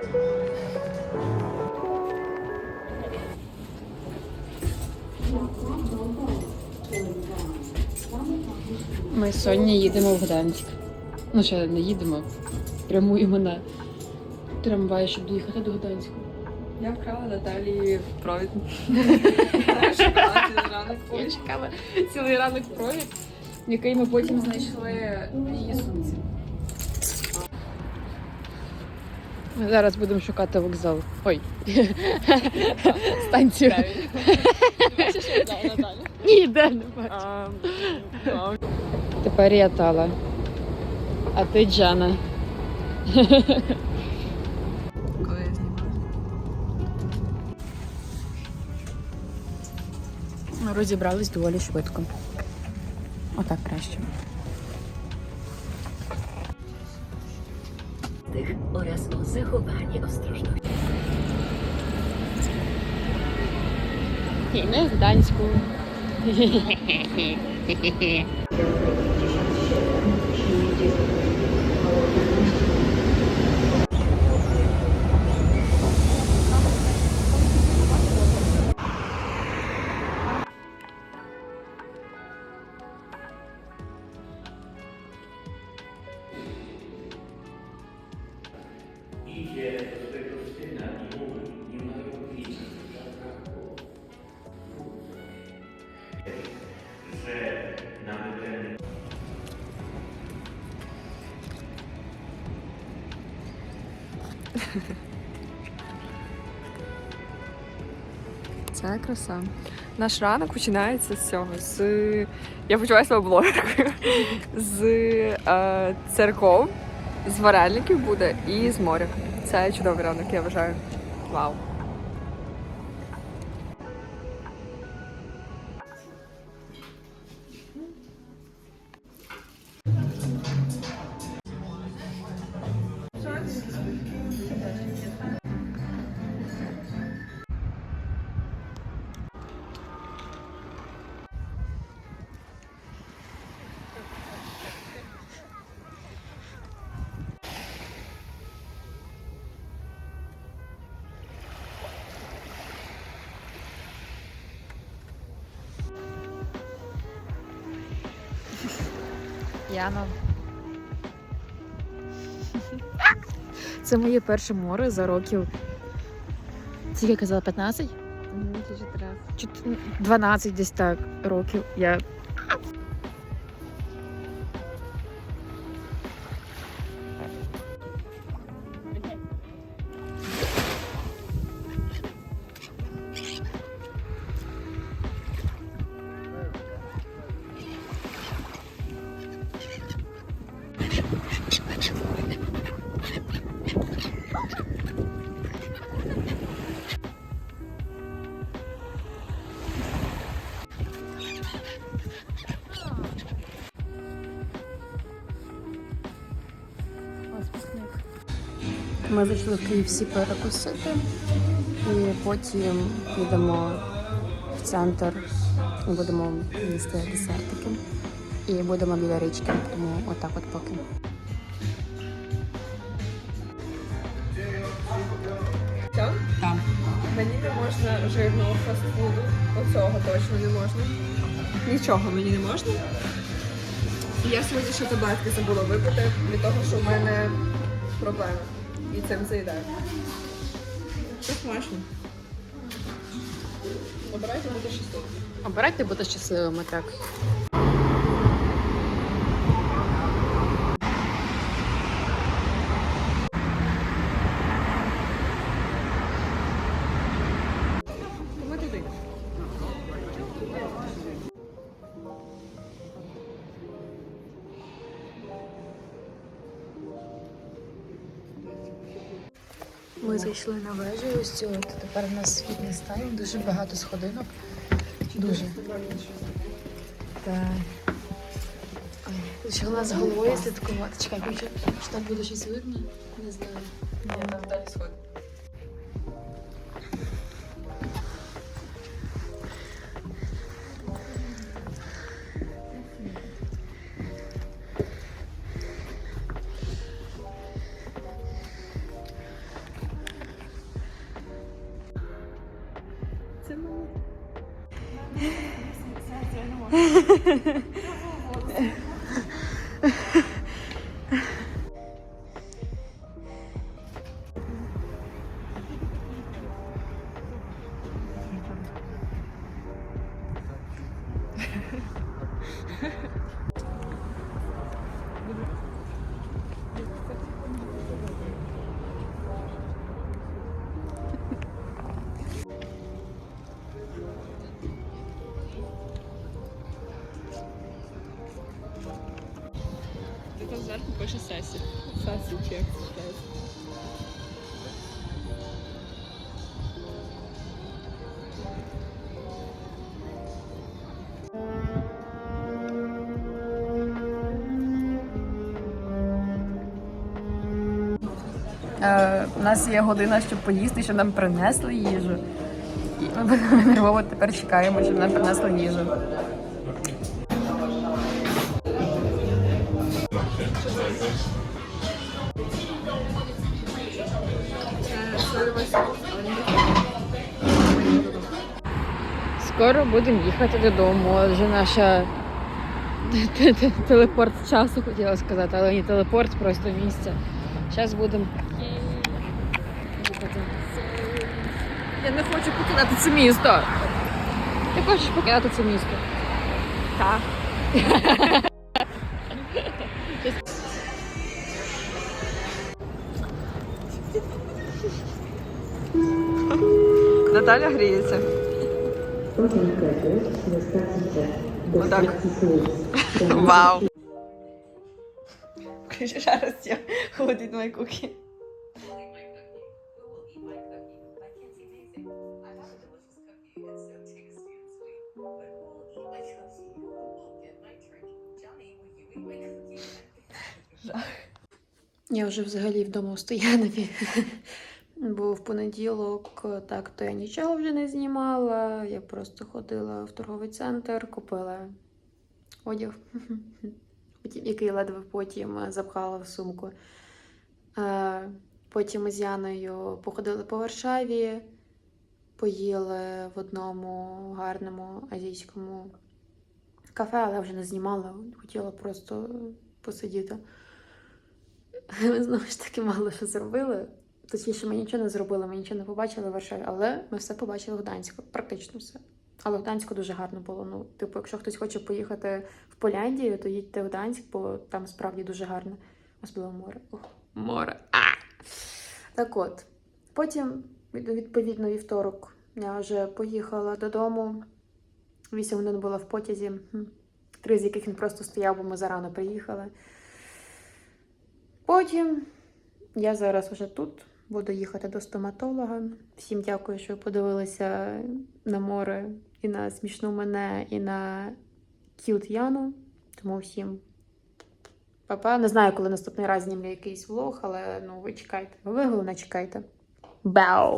Ми сьогодні їдемо в Гданськ. Ну, ще не їдемо, прямуємо на трамвай, щоб доїхати до Гданську. Я вкрала Наталії провід. Я чекала цілий ранок провід, який ми потім знайшли в її сумці. Ми зараз будемо шукати вокзал. Ой. Станцію. Ні, де не бачу. Тепер я Тала. А ти Джана. Розібрались доволі швидко. Отак краще. Tych oraz o zachowanie ostrożności. І ми в Гданську. Nawet ten Це краса. Наш ранок починається з цього. З я почуваю себе блогеркою. З е, церков, з вареників буде і з моря. Це чудовий ранок, я вважаю. Вау. Яна. Це моє перше море за років. Скільки я казала, 15? Чот- 12 десь так років. Я Ми зайшли в Київ всі перекусити і потім підемо в центр і будемо їсти десертики. І будемо біля річки, тому отак от поки. Мені не можна жирного фастфуду. Оцього точно не можна. Нічого мені не можна. Я сьогодні ще таблетки забула випити від того, що в мене проблеми. І цим заїдаю. Це смачно. Обирайте бути щасливим. Обирайте бути щасливими, так. Ми зайшли на вежу, ось цю от тепер у нас світний стан, дуже багато сходинок. Дуже. Так. Почала з головою слідкувати. Чекай, що так буде щось видно? Не знаю. Ні, там далі сходи. це мало. Зверху пише сесі. Сесі? Е, у нас є година, щоб поїсти, щоб нам принесли їжу. І ми нервово тепер чекаємо, щоб нам принесли їжу. Скоро будемо їхати додому. Вже наша телепорт часу хотіла сказати, але не телепорт, просто місце. Зараз будемо. Я не хочу покидати це місто. Ти хочеш покидати це місто? Так. Наталя гріється. Отак. Вау. Ще раз я ходить мої куки. Я вже взагалі вдома в Стоянові. Бо в понеділок так то я нічого вже не знімала. Я просто ходила в торговий центр, купила одяг, який ледве потім запхала в сумку. Е, Потім з Яною походили по Варшаві, поїли в одному гарному азійському кафе, але вже не знімала, хотіла просто посидіти. Ми знову ж таки мало що зробили. Точніше, ми нічого не зробили, ми нічого не побачили в Варшаві, але ми все побачили в Гданську, практично все. Але в Гданську дуже гарно було. Ну, типу, якщо хтось хоче поїхати в Поляндію, то їдьте в Гданськ, бо там справді дуже гарно. Особливо море. Ох, море. А! Так от. Потім, відповідно, вівторок я вже поїхала додому. Вісім годин була в потязі. Три з яких він просто стояв, бо ми зарано приїхали. Потім я зараз вже тут буду їхати до стоматолога. Всім дякую, що подивилися на море і на смішну мене, і на к'ют Яну. Тому всім па-па. Не знаю, коли наступний раз знімлю якийсь влог, але ну ви чекайте. Ви головне чекайте. Бау!